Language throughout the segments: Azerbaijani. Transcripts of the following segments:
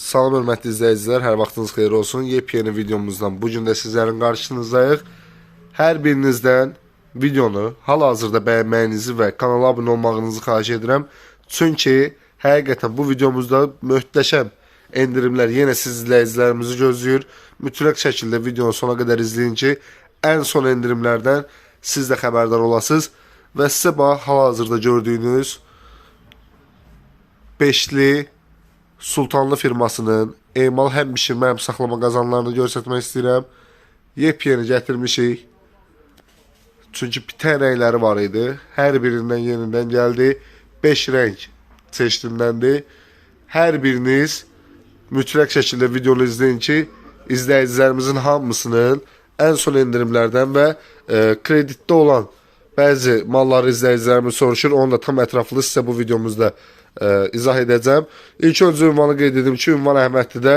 Salam hörmətli izləyicilər, hər vaxtınız xeyir olsun. Yepyeni videomuzdan bu gün də sizlərin qarşınızdayıq. Hər birinizdən videonu hal-hazırda bəyənməyinizi və kanala abunə olmağınızı xahiş edirəm. Çünki həqiqətən bu videomuzda möhtəşəm endirimlər yenə siz izləyicilərimizi gözləyir. Mütləq şəkildə videonu sona qədər izləyin ki, ən son endirimlərdən siz də xəbərdar olasınız və sizə bax hal-hazırda gördüyünüz beşli Sultanlı firmasının emal həm bişirmə həm saxlama qazanlarını göstərmək istəyirəm. Yepyeni gətirmişik. Çünki bitən rəngləri var idi. Hər birindən yenidən gəldi. 5 rəng çeşidindəndir. Hər biriniz mütləq şəkildə videonu izləyin ki, izləyicilərimizin hamısının ən son endirimlərdən və e, kreditdə olan bəzi malları izləyicilərimiz soruşur. Onu da tam ətraflı sizə bu videomuzda e, izah edəcəm. İlk öncə ünvanı qeyd edim ki, ünvan Əhmədlidə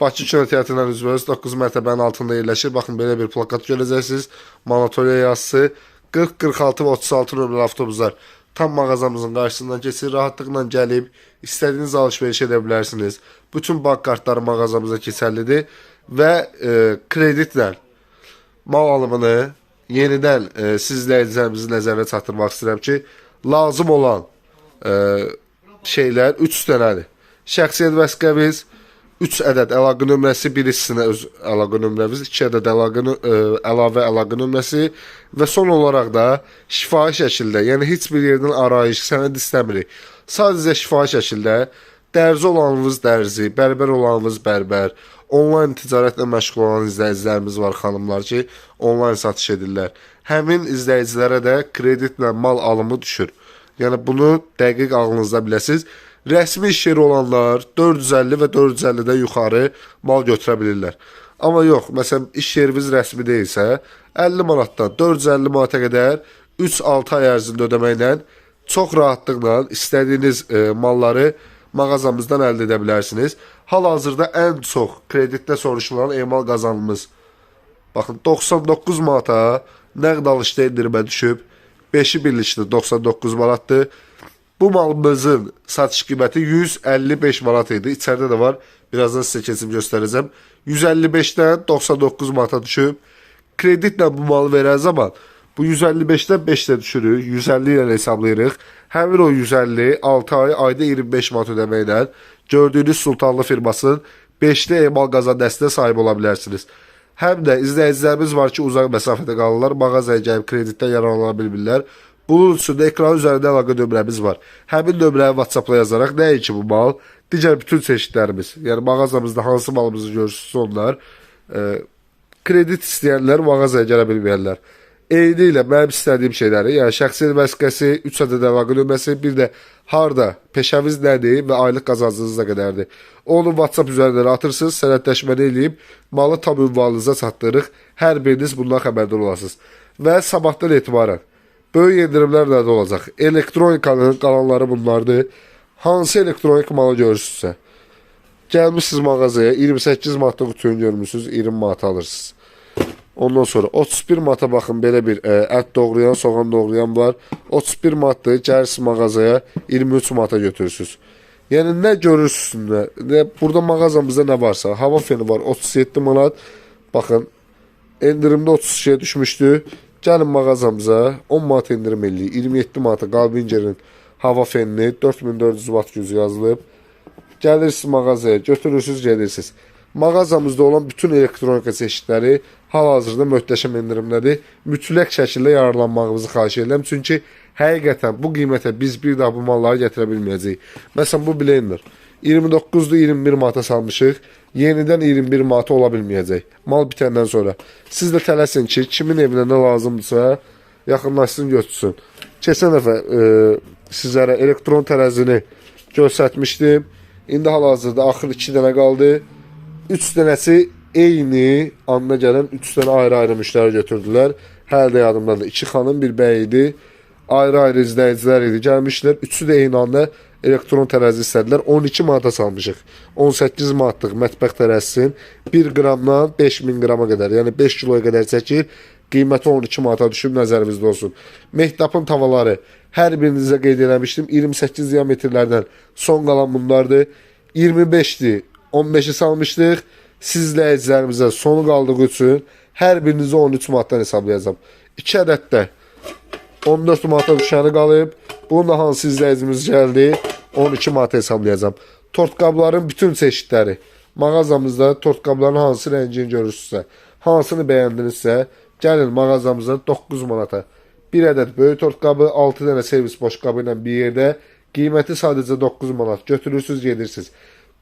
Bakı Kino Teatrından üzbəüz 9 mərtəbənin altında yerləşir. Baxın belə bir plakat görəcəksiniz. Monotoriya yazısı 40, 46 və 36 nömrəli avtobuslar tam mağazamızın qarşısından keçir. Rahatlıqla gəlib istədiyiniz alış-veriş edə bilərsiniz. Bütün bank kartları mağazamıza keçərlidir və e, kreditlə mal alımını yenidən e, siz izləyicilərimizin nəzərinə çatdırmaq istəyirəm ki, lazım olan e, şeylər 3 dənədir. Şəxsiyyət vəsiqəmiz, 3 ədəd əlaqə nömrəsi, birisinə öz əlaqə nömrəmiz, 2 ədəd əlaqə ə, əlavə əlaqə nömrəsi və son olaraq da şifahi şəkildə, yəni heç bir yerdən arayış, sənəd istəmirik. Sadəcə şifahi şəkildə dərzi olanınız dərzi, bərbər olanınız bərbər, onlayn ticarətlə məşğul olan izləyicilərimiz var, xanımlar ki, onlayn satış edirlər. Həmin izləyicilərə də kreditlə mal alımı düşür. Yəni bunu dəqiq ağlınızda biləsiniz. Rəsmi iş yeri olanlar 450 və 450-dən yuxarı mal götürə bilirlər. Amma yox, məsələn, iş yeriniz rəsmi deyilsə, 50 manatdan 450 manata qədər 3-6 ay ərzində ödəməklə çox rahatlıqla istədiyiniz e, malları mağazamızdan əldə edə bilərsiniz. Hal-hazırda ən çox kreditdə soruşulan emal qazanımız Baxın 99 manata nəqd alışda endirimə düşüb. 5-i birlikdə 99 manatdır. Bu malımızın satış qiyməti 155 manat idi. İçəridə də var. Birazdan sizə keçib göstərəcəm. 155-dən 99 manata düşüb. Kreditlə bu malı verən zaman bu 155-dən 5-də düşürük. 150 ilə hesablayırıq. Həmin o 150 6 ay ayda 25 manat ödəməklə gördüyünüz Sultanlı firmasının 5-li emal qazan dəstəyə sahib ola bilərsiniz. Həm də izləyicilərimiz var ki, uzaq məsafədə qalırlar, mağazaya gəlib kreditdən yararlana bilmirlər. Bunun üçün də ekran üzərində əlaqə nömrəmiz var. Həmin nömrəyə WhatsApp-la yazaraq nəinki bu mal, digər bütün çeşidlərimiz, yəni mağazamızda hansı malımızı görürsünüz onlar, e, kredit istəyənlər mağazaya gələ bilməyənlər. Eyni ilə mənim istədiyim şeyləri, yəni şəxsi vəsiqəsi, 3 ədəd əlaqə nömrəsi, bir də harda, peşəviz nədir və aylıq qazancınız nə qədərdir. Onu WhatsApp üzərindən atırsınız, sənədləşməni eləyib malı tam ünvanınıza çatdırırıq. Hər biriniz bundan xəbərdar olasınız. Və sabahdan etibarən böyük endirimlər nədə olacaq? Elektronikanın qalanları bunlardır. Hansı elektronik malı görürsünüzsə, gəlmişsiniz mağazaya, 28 manatda qutunu görmüsünüz, 20 manat alırsınız. Ondan sonra 31 manata baxın belə bir ə, ət doğrayan, soğan doğrayan var. 31 manatdır, gəlirsiniz mağazaya 23 manata götürürsünüz. Yəni nə görürsünüz, nə, nə burada mağazamızda nə varsa, hava feni var 37 manat. Baxın, endirimdə 32-yə düşmüşdü. Gəlin mağazamıza 10 manat endirim eləyir. 27 manata Galbingerin hava fenini 4400 watt gücü yazılıb. Gəlirsiniz mağazaya, götürürsünüz, gedirsiniz. Mağazamızda olan bütün elektronika çeşidləri hal-hazırda möhtəşəm endirimdədir. Mütləq şəkildə yararlanmağınızı xahiş edirəm. Çünki həqiqətən bu qiymətə biz bir daha bu malları gətirə bilməyəcəyik. Məsələn, bu blender 29-dur 21 manata salmışıq. Yenidən 21 manata ola bilməyəcək. Mal bitəndən sonra. Siz də tələsin ki, kimin evinə nə lazımdırsa, yaxınlaşsın, götürsün. Keçən dəfə e, sizlərə elektron tərəzini göstərmişdim. İndi hal-hazırda axır 2 dənə qaldı. 3 dənəsi eyni anda gələn 3 dənə ayrı-ayrı müştəri götürdülər. Hələ də yadımdadır. 2 xanım, bir bəy idi. Ayrı-ayrı izləyicilər idi. Gəlmişlər. Üçü də eyni anda elektron tərəzi istədilər. 12 manata salmışıq. 18 manatlıq mətbəx tərəzisin 1 qramdan 5000 qrama qədər, yəni 5 kiloya qədər çəkir. Qiyməti 12 manata düşüb nəzərinizdə olsun. Mehtapın tavaları hər birinizə qeyd eləmişdim. 28 diametrlərdən son qalan bunlardır. 25-dir, 15'i salmışdıq. Siz izləyicilərimizə sonu qaldığı üçün hər birinizə 13 manatdan hesablayacağam. 2 ədəd də 14 manata düşəni qalıb. Bunun da hansı izləyicimiz gəldi? 12 manata hesablayacağam. Tort qabların bütün çeşidləri. Mağazamızda tort qabların hansı rəngini görürsünüzsə, hansını bəyəndinizsə, gəlin mağazamıza 9 manata. Bir ədəd böyük tort qabı, 6 dənə servis boş qabı ilə bir yerdə. Qiyməti sadəcə 9 manat. Götürürsüz, gedirsiniz.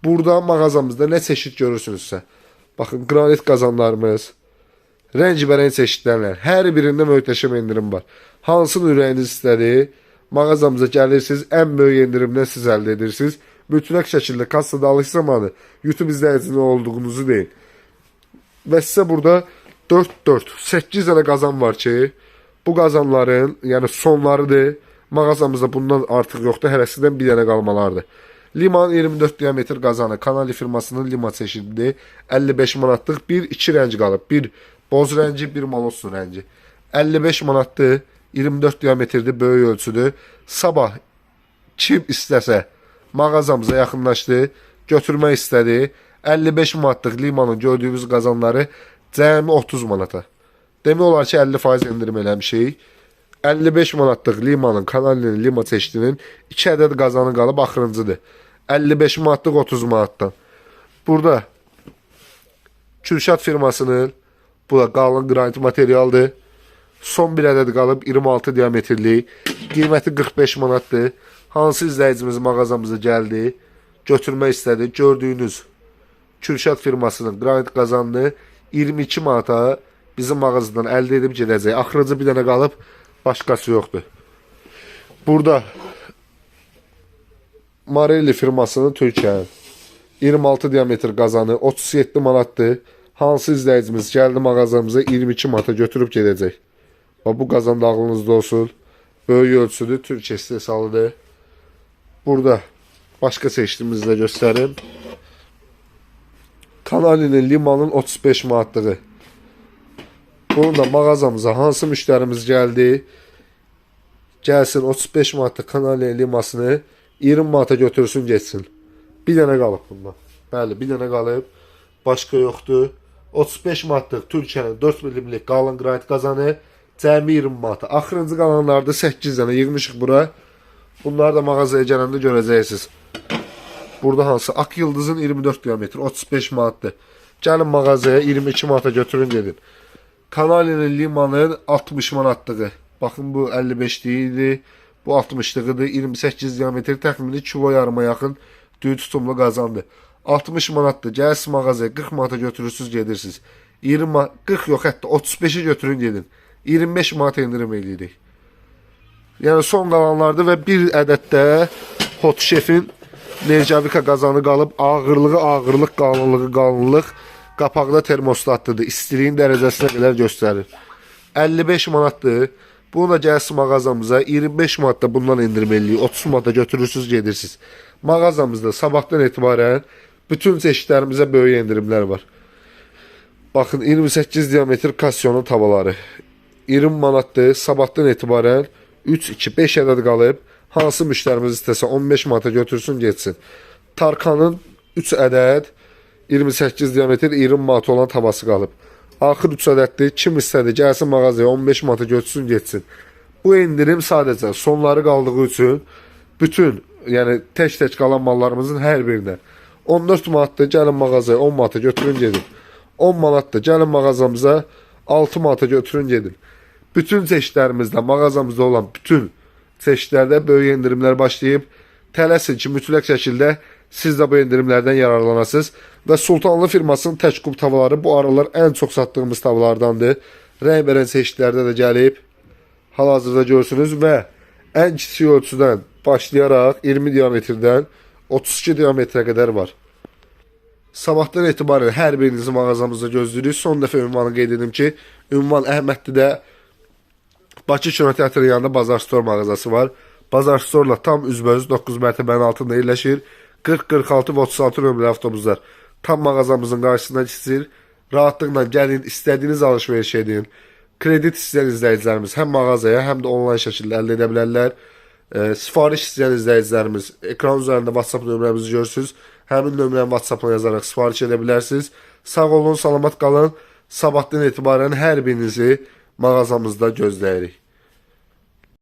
Burada mağazamızda nə çeşid görürsünüzsə. Baxın, qranit qazanlarımız, Rəng-bərəng çeşidlərlə hər birində möhtəşəm endirim var. Hansını ürəyiniz istədi, mağazamıza gəlirsiniz, ən böyük endirimdən siz əldə edirsiniz. Mütləq şəkildə kassada alış zamanı YouTube izləyicisi olduğunuzu deyin. Və sizə burada 4-4, 8 dənə qazan var ki, bu qazanların, yəni sonlarıdır. Mağazamızda bundan artıq yoxdur, hərəsindən bir dənə qalmalardır. Liman 24 diametr qazanı Kanali firmasının lima çeşididir. 55 manatlıq bir iki rəng qalıb. Bir boz rəngi, bir maloslu rəngi. 55 manatdır. 24 diametrdir, böyük ölçüdür. Sabah kim istəsə mağazamıza yaxınlaşdı, götürmək istədi. 55 manatlıq limanın gördüyümüz qazanları cəmi 30 manata. Demək olar ki 50% endirim eləmişik. 55 manatlıq limanın, kanalinin lima çeşidinin 2 ədəd qazanı qalıb axırıncıdır. 55 manatlıq 30 manatdan. Burada Kürşat firmasının bu da qalın qranit materialdır. Son bir ədəd qalıb 26 diametrli. Qiyməti 45 manatdır. Hansı izləyicimiz mağazamıza gəldi, götürmək istədi. Gördüyünüz Kürşat firmasının qranit qazanını 22 manata bizim mağazadan əldə edib gedəcək. Axırıncı bir dənə qalıb, başqası yoxdur. Burada Marelli firmasının Türkiyənin 26 diametr qazanı 37 manatdır. Hansı izləyicimiz gəldi mağazamıza 22 manata götürüb gedəcək. Və bu qazan da ağlınızda olsun. Böyük ölçüdür, Türkiyə istehsalıdır. Burada başqa seçdiyimizi də göstərim. Kanalinin limanın 35 manatlığı. Bunu da mağazamıza hansı müştərimiz gəldi? Gəlsin 35 manatlıq kanalinin limasını 20 manata götürsün getsin. Bir dənə qalıb bundan. Bəli, bir dənə qalıb. Başqa yoxdur. 35 manatlıq Türkiyənin 4 milimlik qalın qranit qazanı cəmi 20 manata. Axırıncı qalanlarda 8 dənə yığmışıq bura. Bunları da mağazaya gələndə görəcəksiniz. Burada hansı? Ak Yıldızın 24 diametr 35 manatdır. Gəlin mağazaya 22 manata götürün gedin. Kanalinin limanın 60 manatlığı. Baxın bu 55 idi. Bu 60-lığıdır. 28 diametr təxmini kilo yarıma yaxın düyü tutumlu qazandı. 60 manatdır. Gəlsiz mağazaya 40 manata götürürsüz gedirsiniz. 20 ma- 40 yox hətta 35-i götürün gedin. 25 manat endirim eləyirik. Yəni son qalanlardır və bir ədəd də Hot Chef'in Nerjavika qazanı qalıb ağırlığı ağırlıq, qalınlığı qalınlıq, qapaqda termostatlıdır. İstiliyin dərəcəsinə qədər göstərir. 55 manatdır. Bunu da gəlsin mağazamıza 25 manatda bundan endirim eləyirik. 30 manata götürürsüz gedirsiniz. Mağazamızda sabahdan etibarən bütün çeşidlərimizə böyük endirimlər var. Baxın 28 diametr kasyonun tavaları. 20 manatdır. Sabahdan etibarən 3 2 5 ədəd qalıb. Hansı müştərimiz istəsə 15 manata götürsün getsin. Tarkanın 3 ədəd 28 diametr 20 manat olan tavası qalıb. Axır 3 ədəddir. Kim istədi gəlsin mağazaya 15 manata götürsün getsin. Bu endirim sadəcə sonları qaldığı üçün bütün yəni tək-tək qalan mallarımızın hər birinə 14 manatdır gəlin mağazaya 10 manata götürün gedin. 10 manatdır gəlin mağazamıza 6 manata götürün gedin. Bütün çeşidlərimizdə mağazamızda olan bütün çeşidlərdə böyük endirimlər başlayıb. Tələsin ki, mütləq şəkildə siz də bu endirimlərdən yararlanasınız. Və Sultanlı firmasının tək kub tavaları bu aralar ən çox satdığımız tavalardandır. Rəngbərəng çeşidlərdə də gəlib. Hal-hazırda görürsünüz və ən kiçik ölçüdən başlayaraq 20 diametrdən 32 diametrə qədər var. Sabahdan etibarən hər birinizi mağazamızda gözləyirik. Son dəfə ünvanı qeyd edim ki, ünvan Əhmədlidə Bakı Kino Teatrının yanında Bazar Store mağazası var. Bazar Store-la tam üzbəüz 9 mərtəbənin altında yerləşir. 40, 46 və 36 nömrəli avtobuslar tam mağazamızın qarşısından keçir. Rahatlıqla gəlin, istədiyiniz alış-veriş edin. Kredit istəyən izləyicilərimiz həm mağazaya, həm də onlayn şəkildə əldə edə bilərlər. E, sifariş istəyən izləyicilərimiz ekran üzərində WhatsApp nömrəmizi görürsüz. həmin nömrəni WhatsApp-dan yazaraq sifariş edə bilərsiniz. Sağ olun, salamat qalın. Sabahdan etibarən hər birinizi mağazamızda gözləyirik.